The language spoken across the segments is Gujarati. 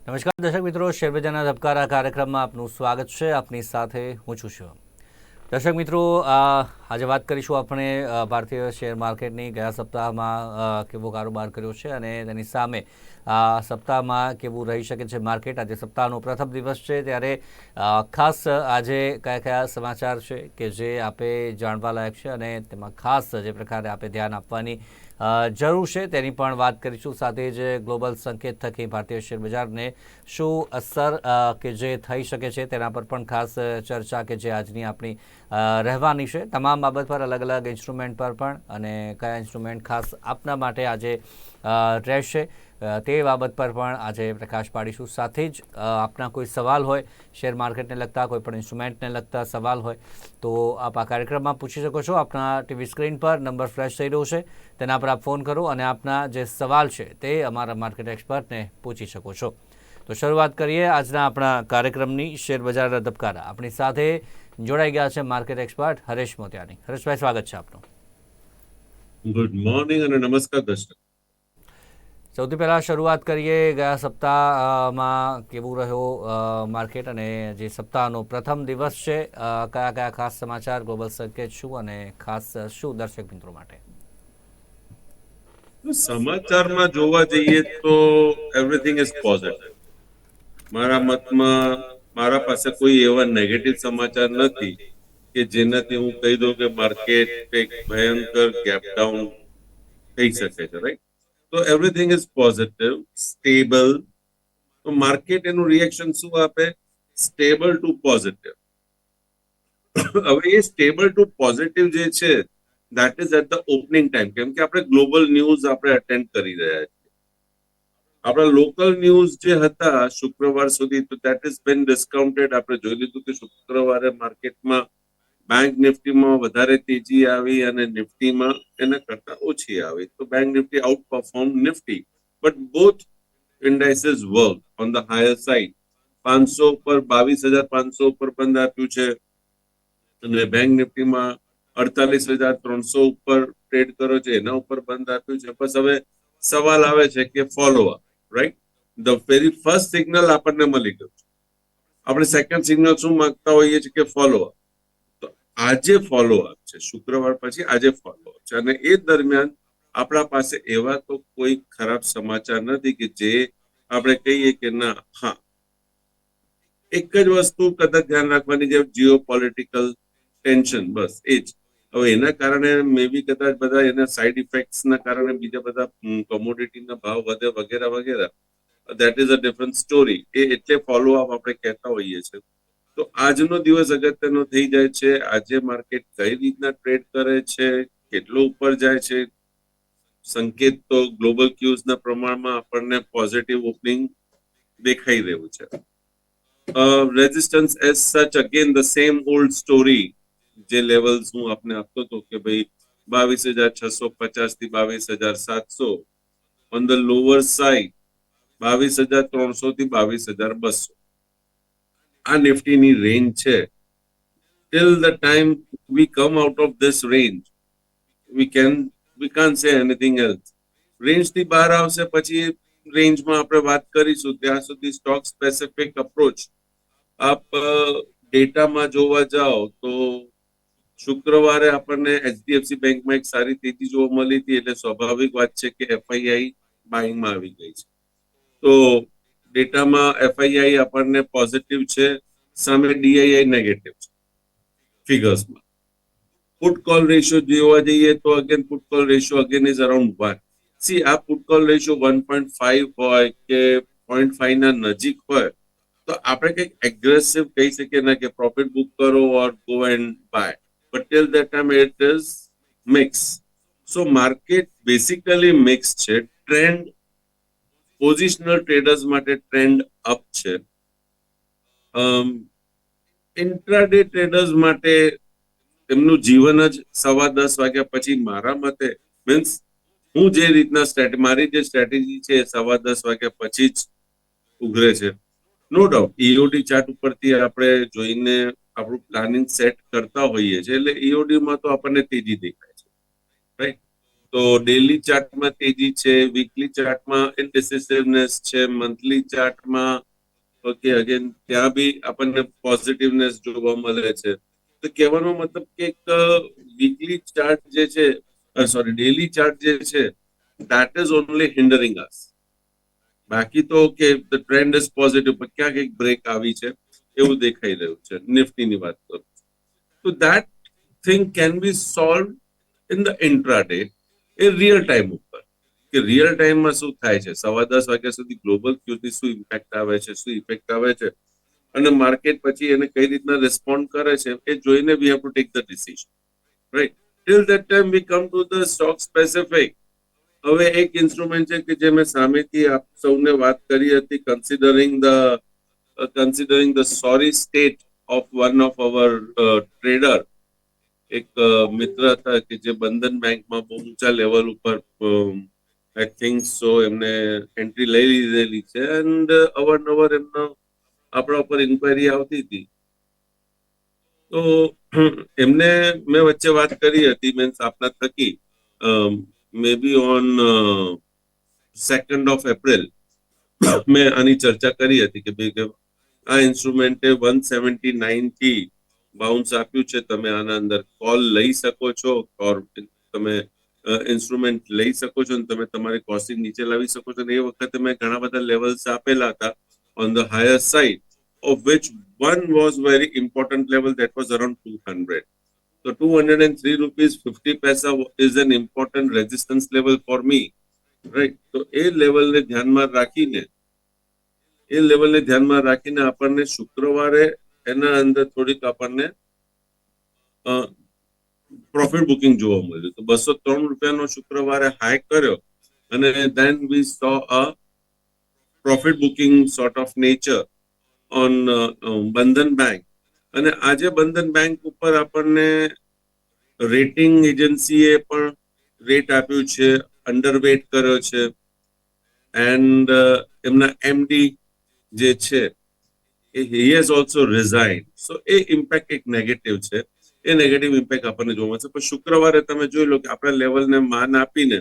નમસ્કાર દર્શક મિત્રો શેરબજારના ધબકારા કાર્યક્રમમાં આપનું સ્વાગત છે. આપની સાથે હું છું શિવમ. દર્શક મિત્રો આજે વાત કરીશું આપણે ભારતીય શેર માર્કેટની. ગયા સપ્તાહમાં કેવો કારોબાર કર્યો છે અને તેની સામે, આ સપ્તાહમાં કેવું રહી શકે છે માર્કેટ? આજે સપ્તાહનો પ્રથમ દિવસ છે ત્યારે ખાસ આજે કયા કયા સમાચાર છે કે જે આપે જાણવા લાયક છે અને તેમાં ખાસ જે પ્રકારે આપે ધ્યાન આપવાની જરૂર છે, તેની પણ વાત કરીશું. સાથે જ ગ્લોબલ સંકેત થકી ભારતીય શેર બજારને શું અસર કે જે થઈ શકે છે તેના પર પણ ખાસ ચર્ચા કે જે આજની આપણી રહેવાની છે. તમામ બાબત પર અલગ અલગ ઇન્સ્ટ્રુમેન્ટ પર પણ અને કયા ઇન્સ્ટ્રુમેન્ટ ખાસ આપના માટે આજે રહેશે. તે બાબત પર પણ આજે પ્રકાશ પાડીશું. સાથે જ આપના કોઈ સવાલ હોય, શેર માર્કેટને લગતા, કોઈ પણ ઇન્સ્ટ્રુમેન્ટને લગતા સવાલ હોય, તો આપ આ કાર્યક્રમમાં પૂછી શકો છો. આપના ટીવી સ્ક્રીન પર નંબર ફ્લેશ થઈ રહ્યો છે. તેના પર આપ ફોન કરો અને આપના જે સવાલ છે તે અમારા માર્કેટ એક્સપર્ટને પૂછી શકો છો. તો શરૂઆત કરીએ આજના આપણા કાર્યક્રમની શેર બજારના ધબકારા. આપણી સાથે જોડાઈ ગયા છે માર્કેટ એક્સપર્ટ હરેશ મોતિયાની. હરેશભાઈ, સ્વાગત છે આપનું. ગુડ મોર્નિંગ અને નમસ્કાર દર્શક. સૌથી પહેલાં શરૂઆત કરીએ ગયા સપ્તાહમાં કેવું રહ્યો માર્કેટ અને જે સપ્તાહનો પ્રથમ દિવસ છે કયા કયા ખાસ સમાચાર, ગ્લોબલ સંકેત શું અને ખાસ શું દર્શક મિત્રો માટે? સમાચારમાં જોવા જઈએ તો એવરીથિંગ ઇઝ પોઝિટિવ મારા મતમાં મારા પાસે કોઈ એવા નેગેટિવ સમાચાર નથી કે જેનાથી હું કહી દઉં કે માર્કેટ એક ભયંકર ગેપ ડાઉન થઈ શકે છે રાઈટ તો એવરીથિંગ ઇઝ પોઝિટિવ સ્ટેબલ તો માર્કેટ એનું રિએક્શન શું આપે સ્ટેબલ ટુ પોઝિટિવ હવે એ સ્ટેબલ ટુ પોઝિટિવ જે છે that is at the opening time કેમ કે આપણે ગ્લોબલ ન્યૂઝ આપણે અટેન્ડ કરી રહ્યા છીએ આપણા લોકલ ન્યૂઝ જે હતા શુક્રવાર સુધી તો દેટ ઇઝ બીન ડિસ્કાઉન્ટેડ આપણે જોઈ લીધું કે શુક્રવારે માર્કેટમાં બેંક નિફ્ટીમાં વધારે તેજી આવી અને નિફ્ટીમાં એના કરતા ઓછી આવી. તો bank Nifty outperform Nifty but both indices work on the higher side પાંચસો ઉપર, બાવીસ હજાર પાંચસો ઉપર બંધ આપ્યું છે. અને બેંક નિફ્ટીમાં અડતાલીસ હજાર ત્રણસો ઉપર ટ્રેડ કરો છે. એના ઉપર બંધ આપ્યું છે. બસ હવે સવાલ આવે છે કે follow right the very first signal આપણને મળી ગયું આપણે સેકન્ડ સિગ્નલ શું માંગતા હોઈએ છીએ કે ફોલો આજે ફોલો અપ છે. શુક્રવાર પછી આજે ફોલો અપ છે. અને એ દરમિયાન આપણા પાસે એવા તો કોઈ ખરાબ સમાચાર નથી કે જે આપણે કહીએ કે ના, હા. એક જ વસ્તુ કદાચ ધ્યાન રાખવાની જેમ જીઓ પોલિટિકલ ટેન્શન બસ એ જ. હવે એના કારણે મે બી કદાચ બધા એના સાઇડ ઇફેક્ટ્સના કારણે બીજા બધા કોમોડિટીના ભાવ વધે વગેરે વગેરે. That is a different story એ એટલે ફોલો અપ આપણે કહેતા હોઈએ છીએ. તો આજનો દિવસ અગત્યનો થઈ જાય છે. આજે માર્કેટ કઈ રીતના ટ્રેડ કરે છે? કેટલો ઉપર જાય છે? સંકેત તો ગ્લોબલ ક્યુઝના પ્રમાણમાં આપણને પોઝિટિવ ઓપનિંગ દેખાઈ રહ્યું છે. Resistance as such again the same old story જે લેવલ્સ હું આપને આપતો હતો કે ભાઈ બાવીસ હજાર છસો પચાસથી બાવીસ હજાર સાતસો. ઓન ધ લોઅર સાઇડ બાવીસ હજાર ત્રણસો થી બાવીસ હજાર બસો. આ નિફ્ટીની રેન્જ છે. Till the time we come out of this range we can we can say anything else રેન્જથી બહાર આવશે પછી રેન્જમાં આપણે વાત કરીશું. ત્યાં સુધી સ્ટોક સ્પેસિફિક અપ્રોચ આપ ડેટામાં જોવા જાઓ તો શુક્રવારે આપણને એચડીએફસી બેંકમાં એક સારી તેજી જોવા મળી હતી. એટલે સ્વાભાવિક વાત છે કે એફઆઈઆઈ બાઇંગમાં આવી ગઈ છે. તો ડેટામાં એફઆઈઆઈ આપણને પોઝિટિવ છે, સામે ડીઆઈઆઈ નેગેટિવ છે ફિગર્સમાં પુટ કોલ રેશિયો જોવા જઈએ તો again put call ratio again is around one see આ put call ratio one point five હોય કે પોઈન્ટ ફાઈવ ના નજીક હોય, તો આપણે કંઈક એગ્રેસિવ કહી શકીએ ના કે પ્રોફિટ બુક કરો or go and buy but till that time it is mix so market basically mix છે ટ્રેન્ડ પોઝિશનલ ટ્રેડર્સ માટે ટ્રેન્ડ અપ છે. ઇન્ટ્રાડે ટ્રેડર્સ માટે એમનું જીવન જ સવા દસ વાગ્યા પછી મારા મતે મીન્સ હું જે રીતના મારી જે સ્ટ્રેટેજી છે સવા દસ વાગ્યા પછી જ ઉઘરે છે. નો ડાઉટ ઈઓડી ચાર્ટ ઉપરથી આપણે જોઈને આપણું પ્લાનિંગ સેટ કરતા હોઈએ છીએ, એટલે ઈઓડી માં તો આપણને તેજી દેખાય. તો ડેલી ચાર્ટમાં તેજી છે વીકલી ચાર્ટમાં ઇનડિસિસિવનેસ છે મંથલી ચાર્ટમાં ઓકે અગેન ત્યાં બી આપણને પોઝિટિવનેસ જોવા મળે છે. તો કહેવાનો મતલબ કે એક વીકલી ચાર્ટ જે છે સોરી ડેલી ચાર્ટ જે છે that is only hindering us બાકી તો કે ધ ટ્રેન્ડ ઇઝ પોઝિટિવ પણ ક્યાંક એક બ્રેક આવી છે, એવું દેખાઈ રહ્યું છે નિફ્ટીની વાત કરું તો that thing can be solve in the intraday A real time ઉપર. કે રિયલ ટાઈમમાં શું થાય છે? સવા દસ વાગ્યા સુધી ગ્લોબલ ક્યુઝની શું ઇમ્પેક્ટ આવે છે? શું ઇફેક્ટ આવે છે? અને માર્કેટ પછી એને કઈ રીતના રિસ્પોન્ડ કરે છે? એ જોઈને we have to take the decision right till that time we come to the stock specific હવે એક ઇન્સ્ટ્રુમેન્ટ છે કે જે મેં સામેથી આપ સૌને વાત કરી હતી considering the considering the sorry state of one of our trader એક મિત્ર હતા કે જે બંધન બેંકમાં બહુ ઊંચા લેવલ ઉપર આઈ થિંક સો એમને એન્ટ્રી લઈ લીધેલી છે એન્ડ અવારનવાર એમનો આપણા ઉપર ઇન્ક્વાયરી આવતી હતી. તો એમને મેં વચ્ચે વાત કરી હતી મીન્સ આપના થકી may be on second of April મેં આની ચર્ચા કરી હતી કે ભાઈ આ ઇન્સ્ટ્રુમેન્ટે વન સેવન્ટી નાઇનથી બાઉન્સ આપ્યું છે, તમે આના અંદર કોલ લઈ શકો છો ઓર તમે ઇન્સ્ટ્રુમેન્ટ લઈ શકો છો અને તમે તમારી કોસ્ટિંગ નીચે લાવી શકો છો. અને એ વખતે મેં ઘણા બધા લેવલ્સ આપેલા હતા on the higher side very important level was was around around 200 so 203 rupees 50 paisa is an important resistance level for me, right? તો એ લેવલને ધ્યાનમાં રાખીને, એ લેવલને ધ્યાનમાં રાખીને આપણને શુક્રવારે એના અંદર થોડીક આપણને પ્રોફિટ બુકિંગ જોવા મળ્યું. તો બસો ત્રણ રૂપિયાનો શુક્રવારે હાઈ કર્યો અને then we saw a profit booking sort of nature on Bandhan bank અને આજે બંધન બેંક ઉપર આપણને રેટિંગ એજન્સીએ પણ રેટ આપ્યું છે અંડરવેટ કર્યો છે એન્ડ એમના એમડી જે છે he has also resign so A impact એક નેગેટિવ છે. એ નેગેટિવ ઇમ્પેક્ટ આપણને જોવા મળશે પણ શુક્રવારે તમે જોઈ લો કે આપણા લેવલને માન આપીને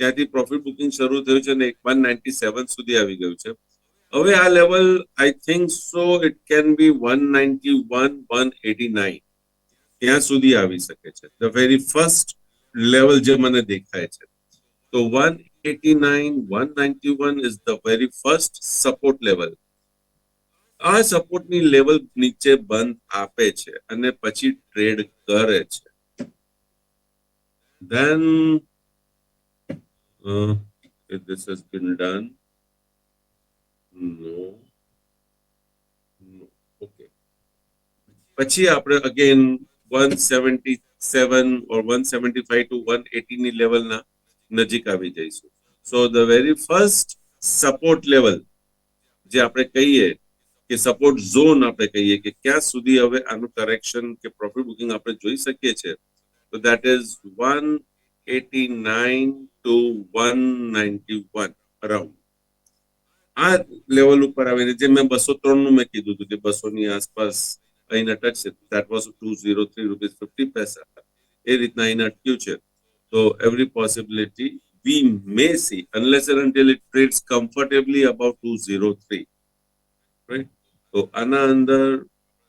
ત્યાંથી પ્રોફિટ બુકિંગ શરૂ થયું છે અને એક વન નાઇન્ટી સેવન સુધી આવી ગયું છે. હવે આ level I think so it can be one ninety one one eighty nine ત્યાં સુધી આવી શકે છે. ધ વેરી ફર્સ્ટ લેવલ જે મને દેખાય છે. તો one eighty nine one ninety one is the very first support level આ સપોર્ટની લેવલ નીચે બંધ આપે છે અને પછી ટ્રેડ કરે છે. Then if this has been done? No. Okay. પછી આપણે અગેન 177 or 175 to 180 ની લેવલના નજીક આવી જઈશું. So the very first support level જે આપણે કહીએ કે સપોર્ટ ઝોન આપણે કહીએ કે ક્યાં સુધી હવે આનું કરેક્શન કે પ્રોફિટ બુકિંગ આપણે જોઈ શકીએ છીએ. તો that is one eighty nine to one ninety one around આ લેવલ ઉપર આવીને જે મેં બસો ત્રણનું મેં કીધું હતું કે બસો ની આસપાસ અહીં અટકશે that was two zero three rupees fifty paisa એ રીતના અહીં અટક્યું છે. તો every possibility we may see unless until it trades comfortably above 203 right? તો આના અંદર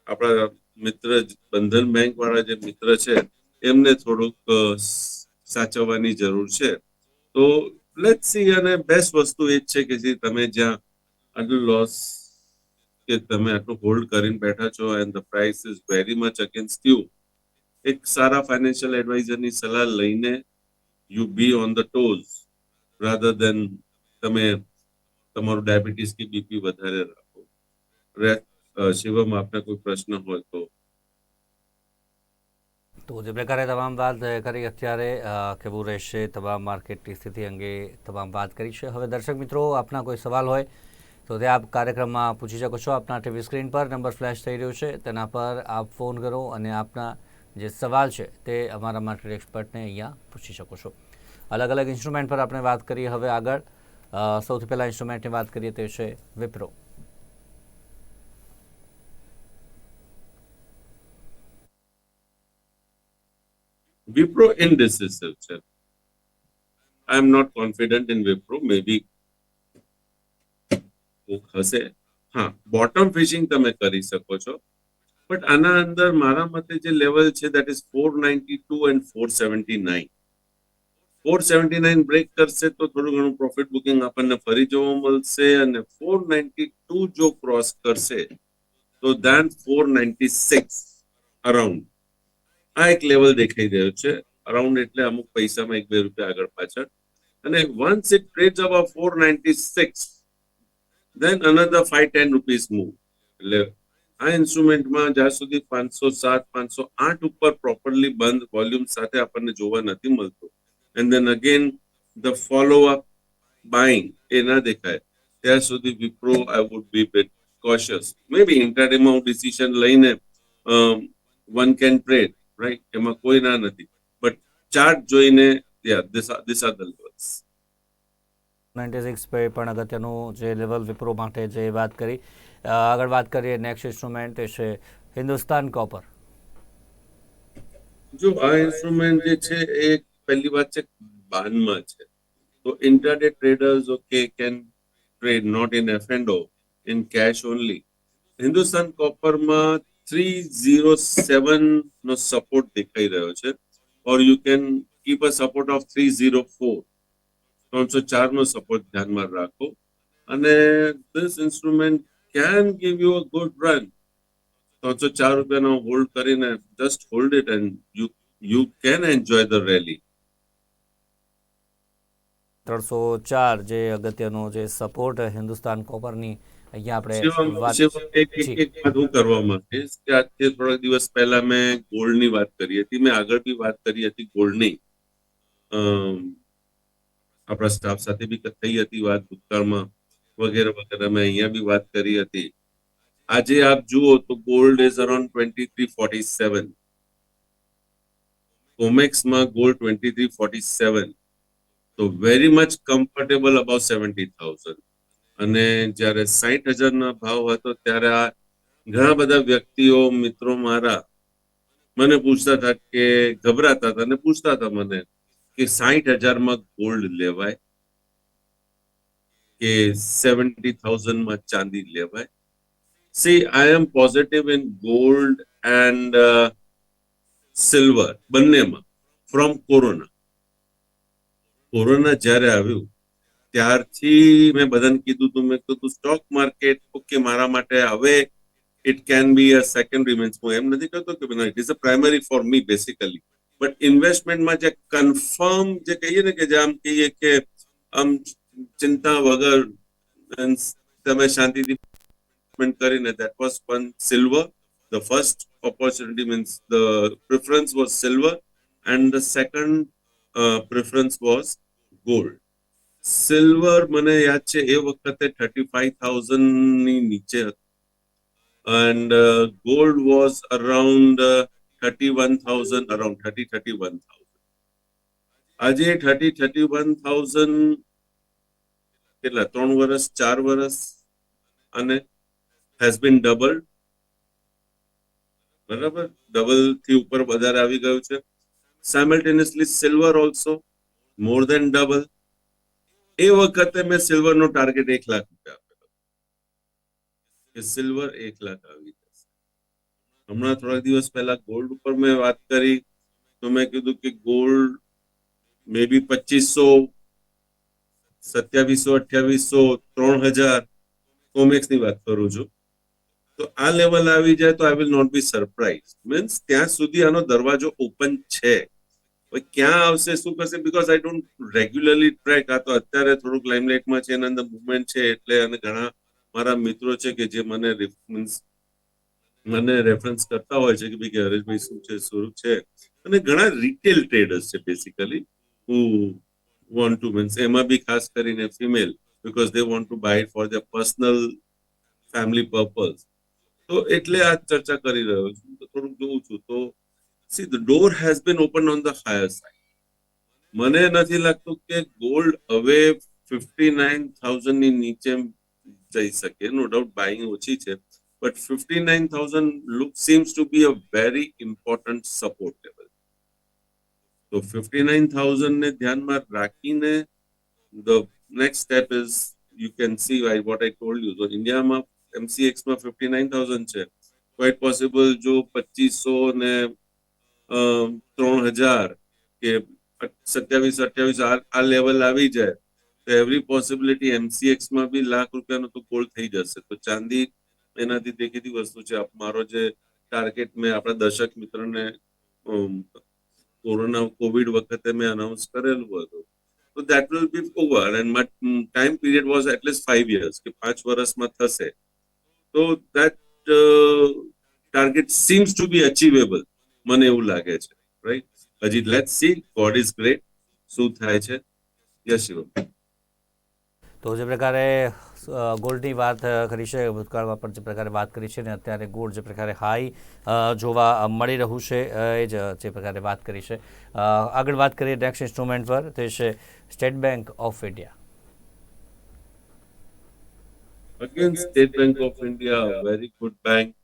આપણા મિત્ર બંધન બેંક વાળા જે મિત્ર છે, એમને થોડુંક સાચવવાની જરૂર છે. તો લેટ સી અને બેસ્ટ વસ્તુ એ જ છે કે જે તમે જ્યાં આટલું લોસ કે તમે આટલું હોલ્ડ કરીને બેઠા છો and the price is very much against you એક સારા ફાઇનાન્શિયલ એડવાઇઝરની સલાહ લઈને you be on the toes rather than તમે તમારું ડાયાબિટીસ કે બીપી વધારે રાખો. શિવમ આપને કોઈ પ્રશ્ન હોય તો. તો જે પ્રકારે તમામ વાત કરી અત્યારે કેવું રહેશે, તમામ માર્કેટની સ્થિતિ અંગે તમામ વાત કરી છે. હવે દર્શક મિત્રો, આપના કોઈ સવાલ હોય તો તે આપ કાર્યક્રમમાં પૂછી શકો છો. આપના ટીવી સ્ક્રીન પર નંબર ફ્લેશ થઈ રહ્યો છે. તેના પર આપ ફોન કરો અને આપના જે સવાલ છે તે અમારા માર્કેટ એક્સપર્ટને અહીંયા પૂછી શકો છો. અલગ અલગ ઇન્સ્ટ્રુમેન્ટ પર આપણે વાત કરીએ હવે આગળ. સૌથી પહેલાં ઇન્સ્ટ્રુમેન્ટની વાત કરીએ તે છે વિપ્રો. વિપ્રો indecisive, છે I am not confident in Wipro Maybe. હશે હા બોટમ ફિશિંગ તમે કરી શકો છો બટ આના અંદર મારા મતે જે લેવલ છે that is four ninety two and four seventy nine four seventy nine break કરશે તો થોડું ઘણું પ્રોફિટ બુકિંગ આપણને ફરી જોવા મળશે અને ફોર નાઇન્ટી ટુ જો ક્રોસ કરશે તો then four ninety six around આ એક લેવલ દેખાઈ રહ્યો છે. અરાઉન્ડ એટલે અમુક પૈસામાં એક બે રૂપિયા આગળ પાછળ. અને once it trade about four ninety six then another five ten rupees move એટલે આ ઇન્સ્ટ્રુમેન્ટમાં જ્યાં સુધી પાંચસો સાત, પાંચસો આઠ ઉપર પ્રોપરલી બંધ વોલ્યુમ સાથે આપણને જોવા નથી મળતું. And then again the follow up buying એ ના દેખાય. ત્યાં સુધી Wipro I would be bit cautious may be ઇન્ટરડેમાં હું ડિસિઝન લઈને વન કેન ટ્રેડ રાઈટ એમાં કોઈ ના નથી. બટ ચાર્ટ જોઈને દિશા ધ લેવલ્સ નાઇન્ટી સિક્સ પે પણ અગત્યનું જે લેવલ વિપ્રો માટે જે વાત કરી આગળ વાત કરીએ નેક્સ્ટ ઇન્સ્ટ્રુમેન્ટ એ છે હિન્દુસ્તાન કોપર જો આ ઇન્સ્ટ્રુમેન્ટ જે છે એ પહેલી વાત છે બાનમાં છે. તો intraday traders okay can trade not in F and O in cash only Hindustan કોપરમાં three zero seven નો સપોર્ટ દેખાઈ રહ્યો છે. Or you can keep a support of three zero four ત્રણસો ચાર નો સપોર્ટ ધ્યાનમાં રાખો. અને this instrument can give you a good run ત્રણસો ચાર રૂપિયાનો હોલ્ડ કરીને just hold it and you you can enjoy the rally ત્રણસો ચાર જે અગત્યનો જે સપોર્ટ હિન્દુસ્તાન કોપરની અહીંયા આપણે એક એક વાત હું કરવા માંગે કે આજથી થોડા દિવસ પહેલા મેં ગોલ્ડની વાત કરી હતી. મેં આગળ બી વાત કરી હતી ગોલ્ડની આપણા સ્ટાફ સાથે બી થઈ હતી વાત ભૂતકાળમાં વગેરે વગેરે. મેં અહીંયા બી વાત કરી હતી. આજે આપ જુઓ તો gold is around twenty three forty seven કોમેક્સમાં gold twenty three forty seven તો very much comfortable about seventy thousand અને જ્યારે સાઠ હજારના ભાવ હતો ત્યારે આ ઘણા બધા વ્યક્તિઓ, મિત્રો મારા મને પૂછતા હતા કે ગભરાતા હતા અને પૂછતા હતા મને કે સાઠ હજારમાં ગોલ્ડ લેવાય કે સેવન્ટી થાઉઝન્ડમાં ચાંદી લેવાય? See I am positive in gold and silver બંનેમાં ફ્રોમ કોરોના કોરોના જ્યારે આવ્યું ત્યારથી મેં બધાને કીધું હતું મેં કીધું સ્ટોક માર્કેટ ઓકે મારા માટે હવે it can be a secondary means હું એમ નથી કહેતો કે it is a primary for me basically but ઇન્વેસ્ટમેન્ટમાં જે કન્ફર્મ જે કહીએ ને કે જે આમ કહીએ કે આમ ચિંતા વગર તમે શાંતિથી કરીને that was one silver the first opportunity means the preference was silver and the second preference was gold. Silver મને યાદ છે, એ વખતે થર્ટી ફાઈવ થાઉઝન્ડની નીચે and gold was around thirty one thousand around thirty thirty one thousand આજે થર્ટી થર્ટી વન થાઉઝન્ડ કેટલા, ત્રણ વર્ષ ચાર વર્ષ અને હેઝ બીન ડબલ બરાબર? ડબલથી ઉપર વધારે આવી ગયું છે. Simultaneously silver also more than double એ વખતે મેં સિલ્વરનો ટાર્ગેટ એક લાખ રૂપિયા આપેલો. સિલ્વર એક લાખ આવી જશે. હમણાં થોડા દિવસ પહેલા ગોલ્ડ ઉપર મેં વાત કરી, તો મેં કીધું કે ગોલ્ડ મે બી પચીસો, સત્યાવીસો, અઠ્યાવીસો, ત્રણ હજાર કોમેક્સની વાત કરું છું. તો આ લેવલ આવી જાય તો I will not be surprise means ત્યાં સુધી આનો દરવાજો ઓપન છે. ક્યાં આવશે, શું કરશે? Because I don't regularly track આ તો અત્યારે થોડુંક લાઇમલાઇટમાં છે, એના અંદર મુવમેન્ટ છે, એટલે અને ઘણા મારા મિત્રો છે કે જે મને મીન્સ મને રેફરન્સ કરતા હોય છે કે ભાઈ કે હરેશભાઈ શું છે, સ્વરૂપ છે. અને ઘણા રિટેલ ટ્રેડર્સ છે basically who want to means એમાં બી ખાસ કરીને female because they want to buy for the personal family purpose તો એટલે આ ચર્ચા કરી રહ્યો છું, તો થોડુંક જોઉં છું. તો see the door has been open on the higher side મને નથી લાગતું કે ગોલ્ડ હવે ફિફ્ટી નાઇન થાઉઝન્ડની નીચે જઈ શકે. નો ડાઉટ બાઇંગ ઓછી છે. But fifty nine thousand look seems to be a very important support level તો ફિફ્ટી નાઇન થાઉઝન્ડ ને ધ્યાનમાં રાખીને the next step is you can see I what I told you તો ઇન્ડિયામાં એમસીએક્સમાં ફિફ્ટી નાઇન થાઉઝન્ડ છે. ક્વાઇટ પોસિબલ જો પચીસો ને ત્રણ હજાર કે સત્યાવીસ, અઠ્યાવીસ આ લેવલ આવી જાય, તો એવરી પોસિબિલિટી એમસીએક્સમાં બી લાખ રૂપિયાનો તો કોલ થઈ જશે. તો ચાંદી એનાથી દેખીતી વસ્તુ છે મારો જે ટાર્ગેટ મેં આપણા દર્શક મિત્રને કોરોના કોવિડ વખતે મેં અનાઉન્સ કરેલું હતું. તો that will be over and time period was at least five years કે પાંચ વર્ષમાં થશે. તો that target seems to be achievable મને એવું લાગે છે. રાઈટ હજી let's see God is great શું થાય છે? યસ શિવમ તો જે પ્રકારે ગોલ્ડની વાત કરી છે ભૂતકાળમાં પણ જે પ્રકારે વાત કરી છે ને અત્યારે ગોલ્ડ જે પ્રકારે હાઈ જોવા મળી રહ્યું છે એ જ જે પ્રકારે વાત કરી છે. આગળ વાત કરીએ નેક્સ્ટ ઇન્સ્ટ્રુમેન્ટ પર તે છે State Bank of India again State Bank of India very good bank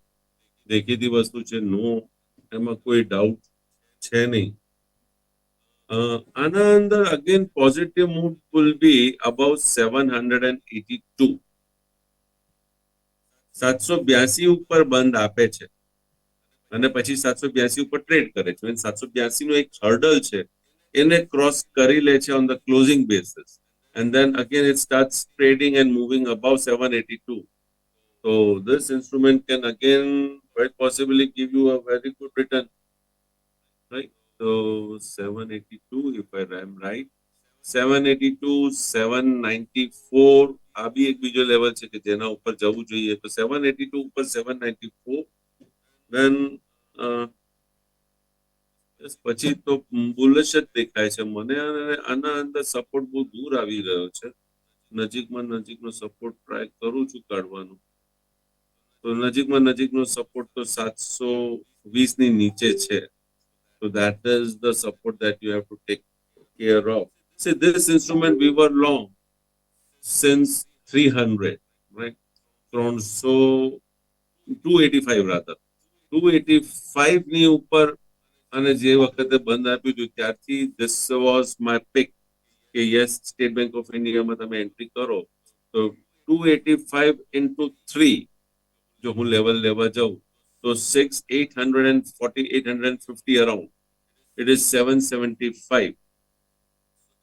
દેખીતી વસ્તુ છે નો એમાં કોઈ ડાઉટ છે નહીં. આના અંદર again positive mood will be seven eighty two સાતસો બ્યાસી ઉપર બંધ આપે છે. અને પછી સાતસો બ્યાસી ઉપર ટ્રેડ કરે છે. સાતસો બ્યાસી નું એક હર્ડલ છે, એને ક્રોસ કરી લે છે on the closing basis and then again it starts trading and moving above 782. So this instrument can again quite possibly give you a very good return. Right? So 782, if I am right. 782, 794 આ બી એક બીજો લેવલ છે કે જેના ઉપર જવું જોઈએ તો 782 ઉપર સેવન નાઇન્ટી ફોર દેન પછી તો બુલશ જ દેખાય છે મને અને આના અંદર સપોર્ટ બહુ દૂર આવી રહ્યો છે નજીકમાં નજીકનો સપોર્ટ ટ્રાય કરું છું કાઢવાનો તો નજીકમાં નજીકનો સપોર્ટ તો સાતસો વીસની નીચે છે. તો that is the support that you have to take care of say this instrument we were long since three hundred right ત્રણસો 285 rather. 285 ની ઉપર અને જે વખતે બંધ આપ્યું હતું, ત્યારથી ધીસ વોઝ માય પિક કે યસ સ્ટેટ બેંક ઓફ ઇન્ડિયામાં તમે એન્ટ્રી કરો. તો two eighty five into three જો હું લેવલ લેવા જાઉં, તો six eight hundred and forty eight hundred and fifty around it is seven seventy five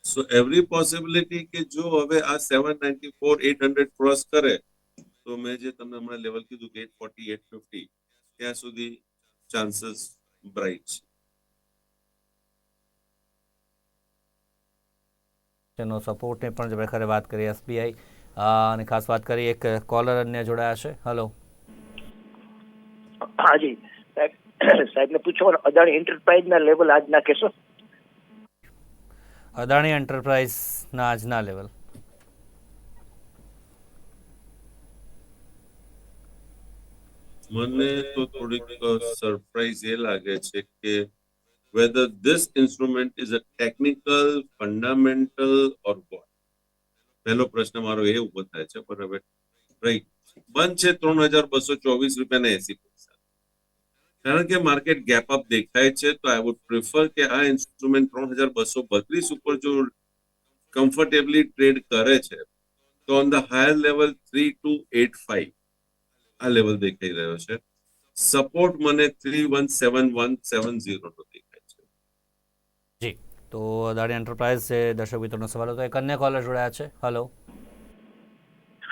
so every possibility કે જો હવે આ seven ninety four eight hundred cross કરે, તો મેં જે તમને હમણાં લેવલ કીધું કે એટ ફોર્ટી એટ ફિફ્ટી ત્યાં સુધી ચાન્સીસ બ્રાઇટ છે. તેનો સપોર્ટની પણ ખરે વાત કરી એસબીઆઈ અને ખાસ વાત કરી એક કોલર અન્ય જોડાયા છે. હલો હાજી સાહેબ સાહેબને પૂછો અદાણી એન્ટરપ્રાઇઝ ના લેવલ આજ ના કહેશો? અદાણી એન્ટરપ્રાઇઝના આજના લેવલ મને તો થોડીક સરપ્રાઈઝ એ લાગે છે કે whether this instrument is a technical fundamental or what? પહેલો પ્રશ્ન મારો એ ઊભો થાય છે પણ હવે રાઈટ બંધ છે ત્રણ હજાર બસો ચોવીસ રૂપિયા ને એસી પૈસા. કારણ કે માર્કેટ ગેપ અપ દેખાય છે, તો આઈ વુડ પ્રિફર કે આ ઇન્સ્ટ્રુમેન્ટ ત્રણ હજાર બસો બત્રીસ ઉપર જો કમ્ફર્ટેબલી ટ્રેડ કરે છે, તો on the higher level three two eight five આ લેવલ દેખાઈ રહ્યો છે. સપોર્ટ મને three one seven one seven zero નો દેખાય છે. જી, તો અદાણી એન્ટરપ્રાઇઝ છે, દર્શક મિત્રોનો સવાલ હતો, એક અન્ય કોલર જોડાયા છે. હલો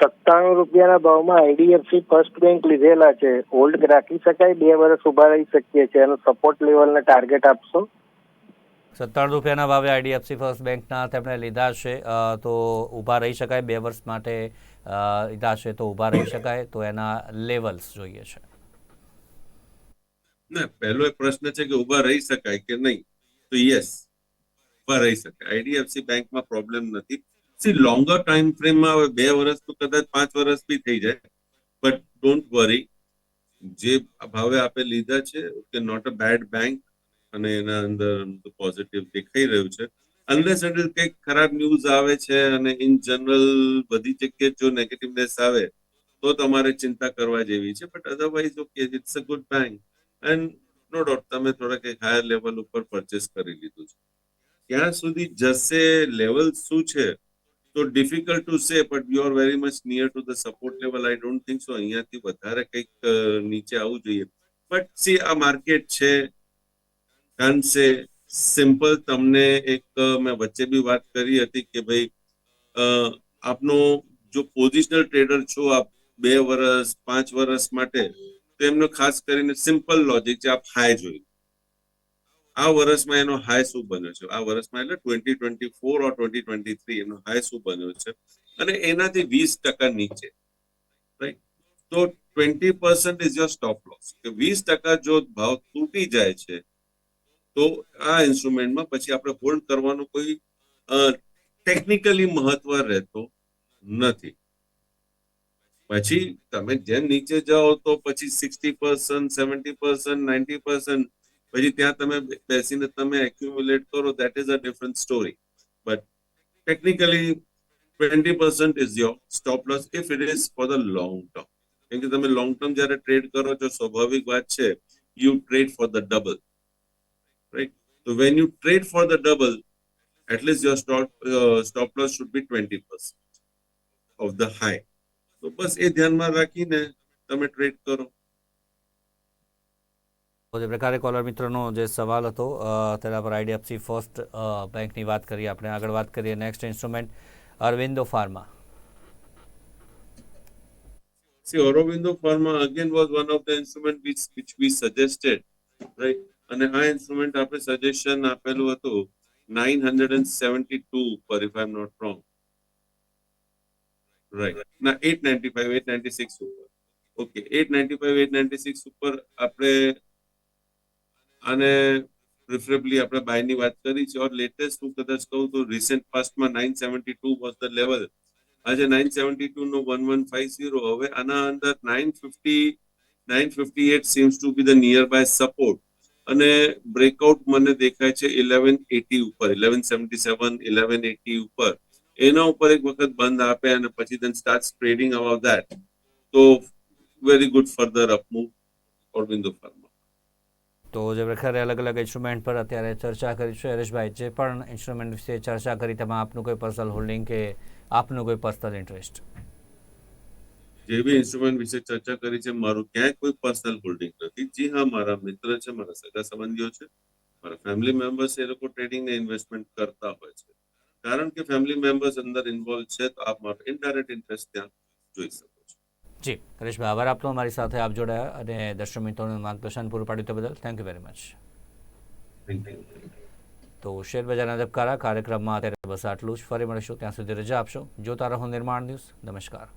સત્તાણું રૂપિયાના ભાવમાં આઈડીએફસી ફર્સ્ટ બેંક લીધેલા છે. હોલ્ડ રાખી શકાય બે વર્ષ ઊભા રહી શકીએ છીએ. એનો સપોર્ટ લેવલને ટાર્ગેટ આપશો? સત્તાણું રૂપિયાના ભાવે આઈડીએફસી ફર્સ્ટ બેંકના તેમણે લીધા છે. તો ઊભા રહી શકાય બે વર્ષ માટે લીધા છે તો ઊભા રહી શકાય. તો એના લેવલ્સ જોઈએ છે. ના પહેલો એક પ્રશ્ન છે કે ઊભા રહી શકાય કે નહીં? તો યસ ઊભા રહી શકાય. આઈડીએફસી બેંકમાં પ્રોબ્લેમ નથી. સી લોંગર ટાઈમ ફ્રેમમાં હવે બે વર્ષ તો કદાચ પાંચ વર્ષ બી થઈ જાય. બટ ડોન્ટ વરી જે ભાવે આપે લીધા છે, કે નોટ અ બેડ બેંક અને એના અંદર પોઝિટિવ દેખાઈ રહ્યું છે. અનલેસ એટલે કંઈક ખરાબ ન્યૂઝ આવે છે અને ઇન જનરલ બધી જગ્યાએ જો નેગેટિવનેસ આવે, તો તમારે ચિંતા કરવા જેવી છે. But otherwise okay it's a good bank and no doubt તમે થોડા કંઈક હાયર લેવલ ઉપર પરચેસ કરી લીધું છે. ક્યાં સુધી જશે લેવલ શું છે તો difficult to say but you are very much near to the support level I don't think so અહીંયાથી વધારે કંઈક નીચે આવવું જોઈએ. બટ સી આ માર્કેટ છે. કાંસે સિમ્પલ તમને એક મેં વચ્ચે બી વાત કરી હતી કે ભાઈ આપનો જો પોઝિશનલ ટ્રેડર છો આપ બે વર્ષ પાંચ વર્ષ માટે, તો એમનો ખાસ કરીને સિમ્પલ લોજિક છે. આપ હાઈ જોઈ આ વર્ષમાં એનો હાઈ શું બન્યો છે? આ વર્ષમાં એટલે twenty twenty four or twenty twenty three એનો હાઈ શું બન્યો છે? અને એનાથી વીસ ટકા નીચે રાઈટ તો twenty percent is your stop loss કે વીસ ટકા જો ભાવ તૂટી જાય છે, તો આ ઇન્સ્ટ્રુમેન્ટમાં પછી આપણે હોલ્ડ કરવાનું કોઈ ટેકનિકલી મહત્વ રહેતો નથી. પછી તમે જેમ નીચે જાઓ તો પછી sixty percent seventy percent ninety percent પછી ત્યાં તમે બેસીને તમે એક્યુમ્યુલેટ કરો that is a different story but technically twenty percent is your stop loss if it is for the long term કેમ કે તમે લોંગ ટર્મ જ્યારે ટ્રેડ કરો છો સ્વાભાવિક વાત છે you trade for the double right તો when you trade for the double at least your stop stop loss should be twenty percent of the high તો બસ એ ધ્યાનમાં રાખીને તમે ટ્રેડ કરો તો જે પ્રકારે કોલર મિત્રનો જે સવાલ હતો તેના પર આઈડીએફસી ફર્સ્ટ બેંકની વાત કરીએ આપણે. આગળ વાત કરીએ next instrument Aurobindo pharma. See, Aurobindo Pharma again was one of the instrument which which we suggested, right? અને આ ઇન્સ્ટ્રુમેન્ટ આપણે સજેશન આપેલું હતું nine hundred and seventy two પર if I am not wrong right ના eight ninety five eight ninety six ઉપર. Okay eight ninety five eight ninety six ઉપર આપણે આને પ્રિફરેબલી આપણે બાયની વાત કરી છે. ઓર લેટેસ્ટ હું કદાચ કહું તો recent પાસ્ટમાં nine seventy two was the level આજે નાઇન સેવન્ટી ટુ નો વન વન ફાઈવ ઝીરો હવે આના અંદર nine fifty nine fifty eight seems to be the nearby support અને બ્રેકઆઉટ મને દેખાય છે ઇલેવન એટી ઉપર eleven seventy seven eleven eighty ઉપર. એના ઉપર એક વખત બંધ આપે અને પછી then start trading about that તો very good further up move Aurobindo pharma તો જે પ્રકારે અલગ અલગ ઇન્સ્ટ્રુમેન્ટ પર અત્યારે ચર્ચા કરી છે હરેશભાઈ, જે પણ ઇન્સ્ટ્રુમેન્ટ વિશે ચર્ચા કરી, તેમાં આપનું કોઈ પર્સનલ હોલ્ડિંગ કે આપનું કોઈ પર્સનલ ઇન્ટરેસ્ટ જે બી ઇન્સ્ટ્રુમેન્ટ વિશે ચર્ચા કરી છે, મારું ક્યાંય કોઈ પર્સનલ હોલ્ડિંગ નથી. જી હા, મારા મિત્ર છે, મારા સગા સંબંધીઓ છે, મારા ફેમિલી મેમ્બર્સ એ લોકો ટ્રેડિંગ ને ઇન્વેસ્ટમેન્ટ કરતા હોય છે. કારણ કે ફેમિલી મેમ્બર્સ અંદર ઇન્વોલ્વ છે, તો આપ મારો ઇનડાયરેક્ટ ઇન્ટરેસ્ટ ત્યાં જોઈ શકો. જી હરેશભાઈ આભાર આપનો અમારી સાથે આપ જોડાયા અને દર્શક મિત્રોનું માર્ગદર્શન પૂરું પાડ્યું તે બદલ થેન્ક યુ વેરી મચ તો શેર બજારના ધબકારા કાર્યક્રમમાં અત્યારે બસ આટલું જ. ફરી મળીશું ત્યાં સુધી રજા આપશો. જોતા રહો નિર્માણ ન્યૂઝ. નમસ્કાર.